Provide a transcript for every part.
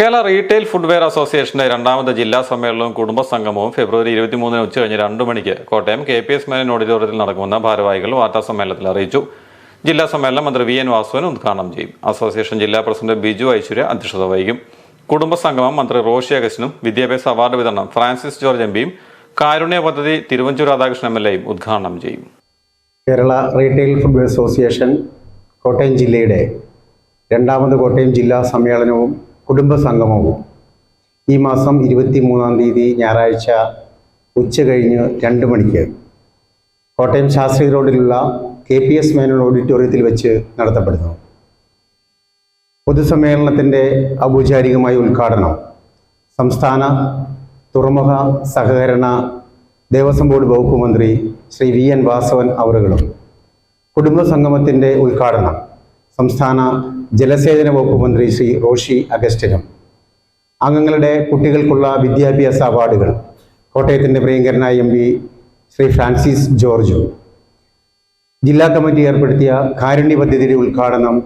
Kerala retail footwear അസോസിയേഷന്റെ രണ്ടാമത് ജില്ലാ സമ്മേളനവും കുടുംബ സംഗമവും ഫെബ്രുവരി ഉച്ച ഉച്ചകഴിഞ്ഞ് രണ്ട് മണിക്ക് Kottayam K P S Menon ഓഡിറ്റോറിയത്തിൽ നടക്കുമെന്ന് ഭാരവാഹികൾ വാർത്താ സമ്മേളനത്തിൽ അറിയിച്ചു. ജില്ലാ സമ്മേളനം മന്ത്രി വി എൻ വാസുവൻ ഉദ്ഘാടനം ചെയ്യും. അസോസിയേഷൻ ജില്ലാ പ്രസിഡന്റ് ബിജു ഐശ്വര്യ അധ്യക്ഷത വഹിക്കും. കുടുംബസംഗമം മന്ത്രി റോഷി അഗസ്റ്റിനും വിദ്യാഭ്യാസ അവാർഡ് വിതരണം ഫ്രാൻസിസ് ജോർജ് എം പിയും കാരുണ്യ പദ്ധതി തിരുവഞ്ചൂർ രാധാകൃഷ്ണൻ എം എൽ എയും ഉദ്ഘാടനം ചെയ്യും. Kerala retail footwear association Kottayam ജില്ലയുടെ രണ്ടാമത് കോട്ടയം ജില്ലാ സമ്മേളനവും കുടുംബ സംഗമവും ഈ മാസം ഇരുപത്തി മൂന്നാം തീയതി ഞായറാഴ്ച ഉച്ച കഴിഞ്ഞ് രണ്ട് മണിക്ക് കോട്ടയം ശാസ്ത്രി റോഡിലുള്ള കെ പി എസ് മേനോൻ ഓഡിറ്റോറിയത്തിൽ വെച്ച് നടത്തപ്പെടുന്നു. പൊതുസമ്മേളനത്തിന്റെ ഔപചാരികമായ ഉദ്ഘാടനം സംസ്ഥാന തുറമുഖ സഹകരണ ദേവസ്വം ബോർഡ് വകുപ്പ് മന്ത്രി ശ്രീ വി എൻ വാസവൻ അവറുകളും കുടുംബസംഗമത്തിന്റെ ഉദ്ഘാടനം സംസ്ഥാന ജലസേചന വകുപ്പ് മന്ത്രി ശ്രീ റോഷി അഗസ്റ്റിനും അംഗങ്ങളുടെ കുട്ടികൾക്കുള്ള വിദ്യാഭ്യാസ അവാർഡുകൾ കോട്ടയത്തിന്റെ പ്രിയങ്കരനായ എം ശ്രീ ഫ്രാൻസിസ് ജോർജും ജില്ലാ കമ്മിറ്റി ഏർപ്പെടുത്തിയ കാരുണ്യ പദ്ധതിയുടെ ഉദ്ഘാടനം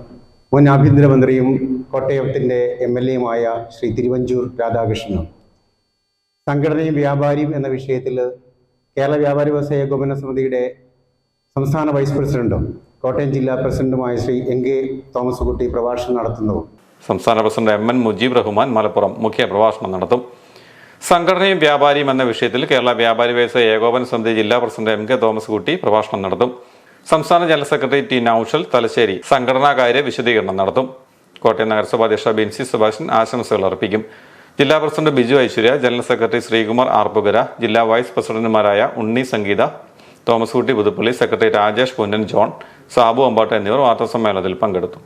മുൻ ആഭ്യന്തരമന്ത്രിയും കോട്ടയത്തിന്റെ എം എൽ എയുമായ ശ്രീ തിരുവഞ്ചൂർ രാധാകൃഷ്ണനും. സംഘടനയും വ്യാപാരിയും എന്ന വിഷയത്തിൽ കേരള വ്യാപാരി വ്യവസായ ഏകോപന സമിതിയുടെ സംസ്ഥാന വൈസ് പ്രസിഡന്റും കോട്ടയം ജില്ലാ പ്രസിഡന്റുമായ ശ്രീ എൻ കെ തോമസ് കുട്ടി പ്രഭാഷണം നടത്തുന്നു. സംസ്ഥാന president M N Mujeeb Rahman Malappuram മുഖ്യ പ്രഭാഷണം നടത്തും. സംഘടനയും വ്യാപാരിയും എന്ന വിഷയത്തിൽ കേരള വ്യാപാരി വ്യവസായ ഏകോപന സമിതി ജില്ലാ പ്രസിഡന്റ് എം കെ തോമസ് കുട്ടി പ്രഭാഷണം നടത്തും. സംസ്ഥാന general secretary T Naushal Thalassery സംഘടനാകാര്യ വിശദീകരണം നടത്തും. കോട്ടയം നഗരസഭാ അധ്യക്ഷ ബിൻസി സുഭാഷൻ ആശംസകൾ അർപ്പിക്കും. ജില്ലാ president Biju Aishwarya general secretary Sreekumar Arpookara ജില്ലാ വൈസ് പ്രസിഡന്റുമാരായ Unni Sangeetha Thomas Kutty Puthuppally secretary Rajesh Punnan John Sabu Ambattu എന്നിവർ വാർത്താസമ്മേളനത്തിൽ പങ്കെടുത്തു.